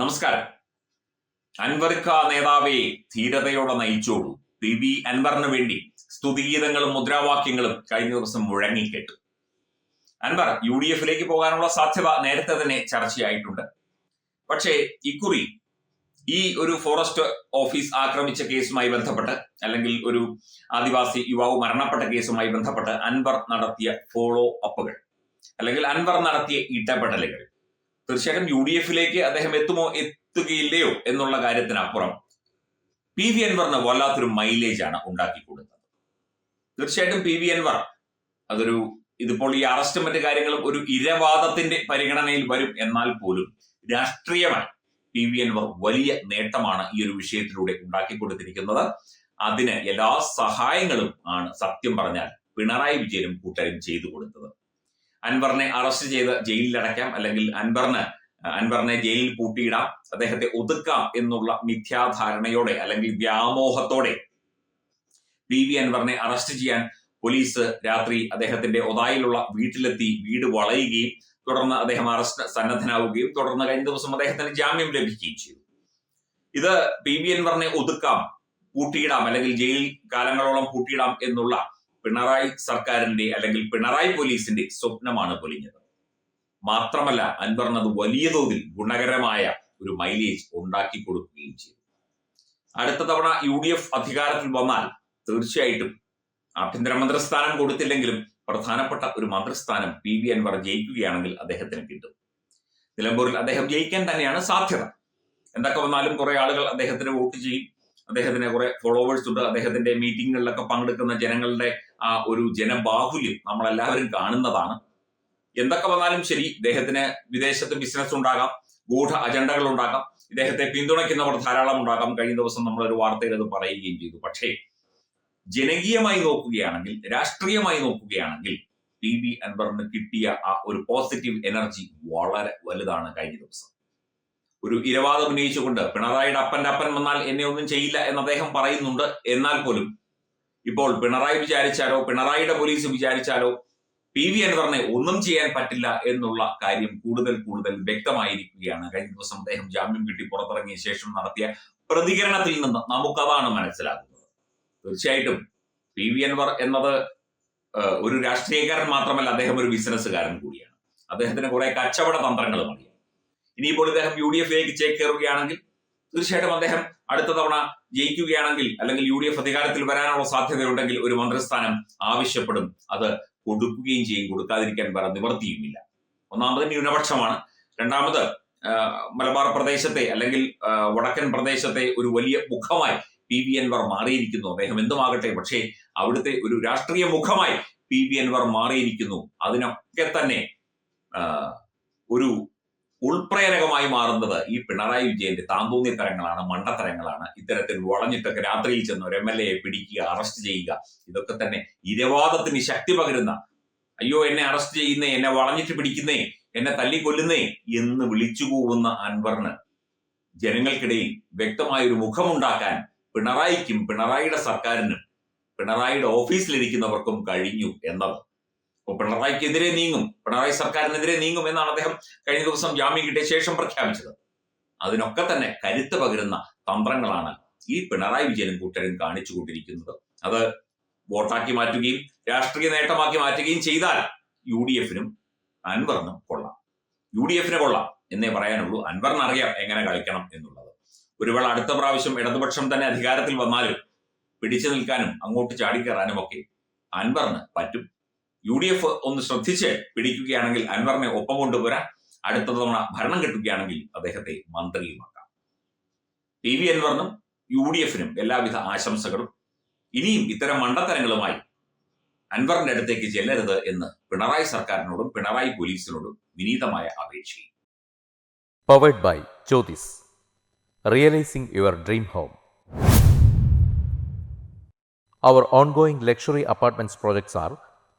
നമസ്കാരം അൻവർക്ക നേതാവെ ധീരതയോടെ നയിച്ചോളൂ P V അൻവറിന് വേണ്ടി സ്തുതിഗീതങ്ങളും മുദ്രാവാക്യങ്ങളും കഴിഞ്ഞ ദിവസം കേട്ടു അൻവർ യു ഡി എഫിലേക്ക് പോകാനുള്ള സാധ്യത നേരത്തെ തന്നെ ചർച്ചയായിട്ടുണ്ട് പക്ഷേ ഇക്കുറി ഈ ഒരു ഫോറസ്റ്റ് ഓഫീസ് ആക്രമിച്ച കേസുമായി ബന്ധപ്പെട്ട് അല്ലെങ്കിൽ ഒരു ആദിവാസി യുവാവ് മരണപ്പെട്ട കേസുമായി ബന്ധപ്പെട്ട് അൻവർ നടത്തിയ ഫോളോ അപ്പുകൾ അല്ലെങ്കിൽ അൻവർ നടത്തിയ ഇടപെടലുകൾ തീർച്ചയായിട്ടും യു ഡി എഫിലേക്ക് അദ്ദേഹം എത്തുമോ എത്തുകയില്ലയോ എന്നുള്ള കാര്യത്തിനപ്പുറം പി വി അൻവറിന് വല്ലാത്തൊരു മൈലേജ് ആണ് ഉണ്ടാക്കി കൊടുക്കുന്നത് തീർച്ചയായിട്ടും പി വി അൻവർ അതൊരു ഇതിപ്പോൾ ഈ അറസ്റ്റും മറ്റു കാര്യങ്ങളും ഒരു ഇരവാദത്തിന്റെ പരിഗണനയിൽ വരും എന്നാൽ പോലും രാഷ്ട്രീയമായി പി വി അൻവർ വലിയ നേട്ടമാണ് ഈ ഒരു വിഷയത്തിലൂടെ ഉണ്ടാക്കി കൊടുത്തിരിക്കുന്നത് അതിന് എല്ലാ സഹായങ്ങളും ആണ് സത്യം പറഞ്ഞാൽ പിണറായി വിജയനും കൂട്ടരും ചെയ്തു കൊടുത്തത് അൻവറിനെ അറസ്റ്റ് ചെയ്ത് ജയിലിലടയ്ക്കാം അല്ലെങ്കിൽ അൻവറിന് അൻവറിനെ ജയിലിൽ പൂട്ടിയിടാം അദ്ദേഹത്തെ ഒതുക്കാം എന്നുള്ള മിഥ്യാധാരണയോടെ അല്ലെങ്കിൽ വ്യാമോഹത്തോടെ പി വി അൻവറിനെ അറസ്റ്റ് ചെയ്യാൻ പോലീസ് രാത്രി അദ്ദേഹത്തിന്റെ ഒതായിലുള്ള വീട്ടിലെത്തി വീട് വളയുകയും തുടർന്ന് അദ്ദേഹം അറസ്റ്റ് സന്നദ്ധനാവുകയും തുടർന്ന് കഴിഞ്ഞ ദിവസം അദ്ദേഹത്തിന് ജാമ്യം ലഭിക്കുകയും ചെയ്തു ഇത് പി വി അൻവറിനെ ഒതുക്കാം പൂട്ടിയിടാം അല്ലെങ്കിൽ ജയിൽ കാലങ്ങളോളം പൂട്ടിയിടാം എന്നുള്ള പിണറായി സർക്കാരിന്റെ അല്ലെങ്കിൽ പിണറായി പോലീസിന്റെ സ്വപ്നമാണ് പൊലിഞ്ഞത് മാത്രമല്ല അൻവറിനത് വലിയ തോതിൽ ഗുണകരമായ ഒരു മൈലേജ് ഉണ്ടാക്കി കൊടുക്കുകയും ചെയ്തു അടുത്ത തവണ യു ഡി എഫ് അധികാരത്തിൽ വന്നാൽ തീർച്ചയായിട്ടും ആഭ്യന്തര മന്ത്രിസ്ഥാനം കൊടുത്തില്ലെങ്കിലും പ്രധാനപ്പെട്ട ഒരു മന്ത്രിസ്ഥാനം പി വി അൻവർ ജയിക്കുകയാണെങ്കിൽ അദ്ദേഹത്തിന് കിട്ടും നിലമ്പൂരിൽ അദ്ദേഹം ജയിക്കാൻ തന്നെയാണ് സാധ്യത എന്തൊക്കെ വന്നാലും കുറെ ആളുകൾ അദ്ദേഹത്തിന് വോട്ട് ചെയ്യും അദ്ദേഹത്തിന് കുറെ ഫോളോവേഴ്സ് ഉണ്ട് അദ്ദേഹത്തിന്റെ മീറ്റിങ്ങുകളിലൊക്കെ പങ്കെടുക്കുന്ന ജനങ്ങളുടെ ആ ഒരു ജനബാഹുല്യം നമ്മളെല്ലാവരും കാണുന്നതാണ് എന്തൊക്കെ വന്നാലും ശരി ഇദ്ദേഹത്തിന് വിദേശത്ത് ബിസിനസ് ഉണ്ടാകാം ഗൂഢ അജണ്ടകൾ ഉണ്ടാകാം ഇദ്ദേഹത്തെ പിന്തുണയ്ക്കുന്നവർ ധാരാളം ഉണ്ടാകാം കഴിഞ്ഞ ദിവസം നമ്മൾ ഒരു വാർത്തയിൽ അത് പറയുകയും ചെയ്തു പക്ഷേ ജനകീയമായി നോക്കുകയാണെങ്കിൽ രാഷ്ട്രീയമായി നോക്കുകയാണെങ്കിൽ പി ബി അൻവറിന് കിട്ടിയ ആ ഒരു പോസിറ്റീവ് എനർജി വളരെ വലുതാണ് കഴിഞ്ഞ ദിവസം ഒരു ഇരവാദം ഉന്നയിച്ചുകൊണ്ട് പിണറായിയുടെ അപ്പന്റെ അപ്പൻ വന്നാൽ എന്നെ ഒന്നും ചെയ്യില്ല എന്ന് അദ്ദേഹം പറയുന്നുണ്ട് എന്നാൽ പോലും ഇപ്പോൾ പിണറായി വിചാരിച്ചാലോ പിണറായിയുടെ പോലീസ് വിചാരിച്ചാലോ പി വി പറഞ്ഞ ഒന്നും ചെയ്യാൻ പറ്റില്ല എന്നുള്ള കാര്യം കൂടുതൽ കൂടുതൽ വ്യക്തമായിരിക്കുകയാണ് കഴിഞ്ഞ ദിവസം അദ്ദേഹം ജാമ്യം കിട്ടി പുറത്തിറങ്ങിയ ശേഷം നടത്തിയ പ്രതികരണത്തിൽ നിന്ന് നമുക്കതാണ് മനസ്സിലാക്കുന്നത് തീർച്ചയായിട്ടും പി വി അൻവർ എന്നത് ഒരു രാഷ്ട്രീയക്കാരൻ മാത്രമല്ല അദ്ദേഹം ഒരു ബിസിനസ്സുകാരൻ കൂടിയാണ് അദ്ദേഹത്തിന് കുറെ കച്ചവട തന്ത്രങ്ങളും അറിയാം ഇനിയിപ്പോൾ ഇദ്ദേഹം യു ഡി എഫിലേക്ക് കയറുകയാണെങ്കിൽ തീർച്ചയായിട്ടും അദ്ദേഹം അടുത്ത തവണ ജയിക്കുകയാണെങ്കിൽ അല്ലെങ്കിൽ യു ഡി എഫ് അധികാരത്തിൽ വരാനുള്ള സാധ്യതയുണ്ടെങ്കിൽ ഒരു മന്ത്രിസ്ഥാനം ആവശ്യപ്പെടും അത് കൊടുക്കുകയും ചെയ്യും കൊടുക്കാതിരിക്കാൻ വേറെ നിവർത്തിയുമില്ല ഒന്നാമത് ന്യൂനപക്ഷമാണ് രണ്ടാമത് മലബാർ പ്രദേശത്തെ അല്ലെങ്കിൽ വടക്കൻ പ്രദേശത്തെ ഒരു വലിയ മുഖമായി പി വി അൻവർ മാറിയിരിക്കുന്നു അദ്ദേഹം എന്തുമാകട്ടെ പക്ഷേ അവിടുത്തെ ഒരു രാഷ്ട്രീയ മുഖമായി പി വി അൻവർ മാറിയിരിക്കുന്നു അതിനൊക്കെ തന്നെ ഒരു ഉൾപ്രേരകമായി മാറുന്നത് ഈ പിണറായി വിജയന്റെ താന്തൂന്നി തരങ്ങളാണ് മണ്ടത്തരങ്ങളാണ് ഇത്തരത്തിൽ വളഞ്ഞിട്ടൊക്കെ രാത്രിയിൽ ചെന്ന് ഒരു എം എൽ എയെ പിടിക്കുക അറസ്റ്റ് ചെയ്യുക ഇതൊക്കെ തന്നെ ഇരവാദത്തിന് ശക്തി പകരുന്ന അയ്യോ എന്നെ അറസ്റ്റ് ചെയ്യുന്നേ എന്നെ വളഞ്ഞിട്ട് പിടിക്കുന്നേ എന്നെ തല്ലിക്കൊല്ലുന്നേ എന്ന് വിളിച്ചു പോകുന്ന അൻവറിന് ജനങ്ങൾക്കിടയിൽ വ്യക്തമായ ഒരു മുഖമുണ്ടാക്കാൻ പിണറായിക്കും പിണറായിയുടെ സർക്കാരിനും പിണറായിയുടെ ഓഫീസിലിരിക്കുന്നവർക്കും കഴിഞ്ഞു എന്നത് പിണറായിക്കെതിരെ നീങ്ങും പിണറായി സർക്കാരിനെതിരെ നീങ്ങും എന്നാണ് അദ്ദേഹം കഴിഞ്ഞ ദിവസം ജാമ്യം കിട്ടിയ ശേഷം പ്രഖ്യാപിച്ചത് അതിനൊക്കെ തന്നെ കരുത്ത് പകരുന്ന തന്ത്രങ്ങളാണ് ഈ പിണറായി വിജയനും കൂട്ടരും കാണിച്ചു കൊണ്ടിരിക്കുന്നത് അത് വോട്ടാക്കി മാറ്റുകയും രാഷ്ട്രീയ നേട്ടമാക്കി മാറ്റുകയും ചെയ്താൽ യു ഡി എഫിനും അൻവറിനും കൊള്ളാം യു ഡി എഫിന് കൊള്ളാം എന്നേ പറയാനുള്ളൂ അൻവറിന് അറിയാം എങ്ങനെ കളിക്കണം എന്നുള്ളത് ഒരുവേള അടുത്ത പ്രാവശ്യം ഇടതുപക്ഷം തന്നെ അധികാരത്തിൽ വന്നാലും പിടിച്ചു നിൽക്കാനും അങ്ങോട്ട് ചാടിക്കയറാനും ഒക്കെ അൻവറിന് പറ്റും യു ഡി എഫ് ഒന്ന് ശ്രദ്ധിച്ച് പിടിക്കുകയാണെങ്കിൽ അൻവറിനെ ഒപ്പം കൊണ്ടുപോരാ അടുത്ത തവണ ഭരണം കിട്ടുകയാണെങ്കിൽ അദ്ദേഹത്തെ മന്ത്രിയുമാക്കാം പി വി അൻവറിനും യു ഡി എഫിനും എല്ലാവിധ ആശംസകളും ഇനിയും ഇത്തരം മണ്ടത്തരങ്ങളുമായി അൻവറിന്റെ അടുത്തേക്ക് ചെല്ലരുത് എന്ന് പിണറായി സർക്കാരിനോടും പിണറായി പോലീസിനോടും വിനീതമായ അപേക്ഷയും powered by Jyothis realising your dream home our ongoing luxury apartments projects are